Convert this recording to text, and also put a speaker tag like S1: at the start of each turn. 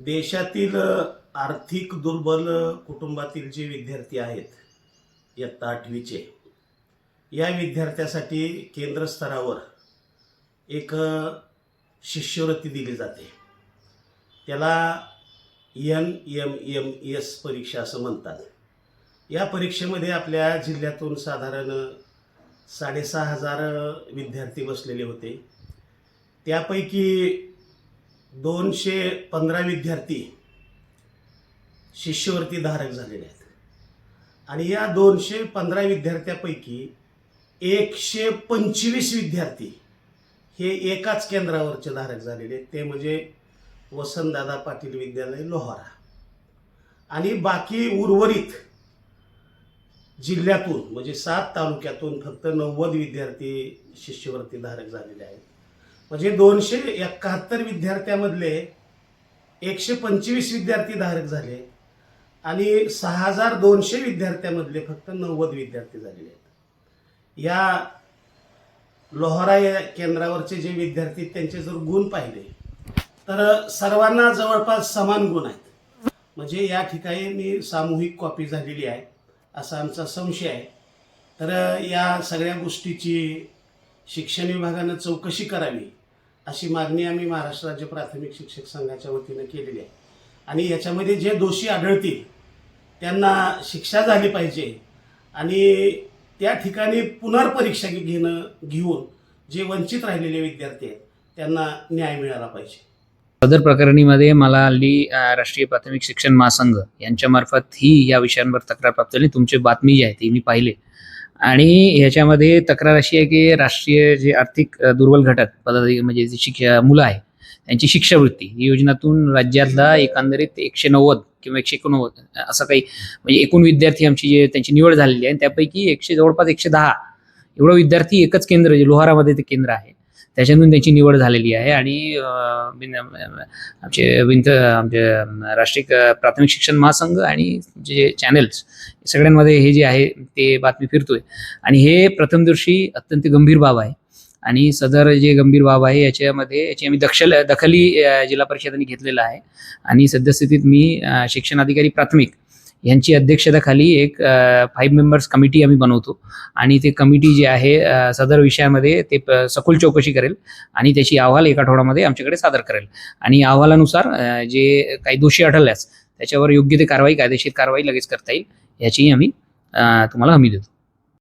S1: देशातील आर्थिक दुर्बल कुटुंबातील जे विद्यार्थी आहेत इयत्ता आठवीचे या विद्यार्थ्यासाठी केंद्र स्तरावर एक शिष्यवृत्ती दिली जाते. त्याला एन एम एम एस परीक्षा असं म्हणतात. या परीक्षेमध्ये आपल्या जिल्ह्यातून साधारण साडेसहा हजार विद्यार्थी बसलेले होते. त्यापैकी दोनशे पंधरा विद्यार्थी शिष्यवृत्ती धारक झालेले आहेत. आणि या दोनशे पंधरा विद्यार्थ्यापैकी एकशे पंचवीस विद्यार्थी हे एकाच केंद्रावरचे धारक झालेले आहेत. ते म्हणजे वसंतदादा पाटील विद्यालय लोहारा. आणि बाकी उर्वरित जिल्ह्यातून म्हणजे सात तालुक्यातून फक्त नव्वद विद्यार्थी शिष्यवृत्ती धारक झालेले आहेत. म्हणजे दोनशे एकाहत्तर विद्यार्थ्यामधले एकशे पंचवीस विद्यार्थी धारक झाले आणि सहा हजार दोनशे विद्यार्थ्यामधले फक्त नव्वद विद्यार्थी झालेले आहेत. या लोहरा या केंद्रावरचे जे विद्यार्थी आहेत, त्यांचे जर गुण पाहिले तर सर्वांना जवळपास समान गुण आहेत. म्हणजे या ठिकाणी सामूहिक कॉपी झालेली आहे असा आमचा संशय आहे. तर या सगळ्या गोष्टीची शिक्षण विभागानं चौकशी करावी अशी मागणी आम्ही महाराष्ट्र राज्य प्राथमिक शिक्षक संघाच्या वतीनं केलेली आहे. आणि याच्यामध्ये जे दोषी आढळतील त्यांना शिक्षा झाली पाहिजे आणि त्या ठिकाणी पुनर्परीक्षा घेणं घेऊन जे वंचित राहिलेले विद्यार्थी आहेत त्यांना न्याय मिळाला पाहिजे.
S2: सदर प्रकरणीमध्ये मला हल्ली राष्ट्रीय प्राथमिक शिक्षण महासंघ यांच्यामार्फत ही या विषयांवर तक्रार प्राप्त झाली. तुमची बातमी जी आहे ती मी पाहिले. आणि ह्याच्यामध्ये तक्रार अशी आहे की राष्ट्रीय जे आर्थिक दुर्बल घटक पदाधिकारी म्हणजे जे शिक्षा मुलं आहे त्यांची शिक्षावृत्ती ही योजनातून राज्यातला एकंदरीत एकशे नव्वद किंवा एकशे एकोणनव्वद असं काही म्हणजे एकूण विद्यार्थी आमची जे त्यांची निवड झालेली आहे त्यापैकी एकशे जवळपास एकशे दहा एवढं विद्यार्थी एकच केंद्र जे लोहारामध्ये ते केंद्र आहे. त्याच्यातून त्यांची निवड झालेली आहे. आणि आमचे विंत आमचे राष्ट्रीय प्राथमिक शिक्षण महासंघ आणि जे चॅनल्स सगळ्यांमध्ये हे जे आहे ते बातमी फिरतोय. आणि हे प्रथम दिवशी अत्यंत गंभीर बाब आहे. आणि सदर जे गंभीर बाब आहे याच्यामध्ये याची आम्ही दक्षल दखली जिल्हा परिषदांनी घेतलेलं आहे. आणि सद्यस्थितीत मी शिक्षण अधिकारी प्राथमिक यांची अध्यक्षतेखाली एक फाईव्ह मेंबर्स कमिटी आम्ही बनवतो. आणि ते कमिटी जी आहे सदर विषयामध्ये ते प- सखोल चौकशी करेल आणि त्याची अहवाल एक आठवड्यामध्ये आमच्याकडे सादर करेल. आणि अहवालानुसार जे काही दोषी आढळल्यास त्याच्यावर योग्य ते कारवाई कायदेशीर कारवाई लगेच करता येईल याची आम्ही तुम्हाला हमी देतो.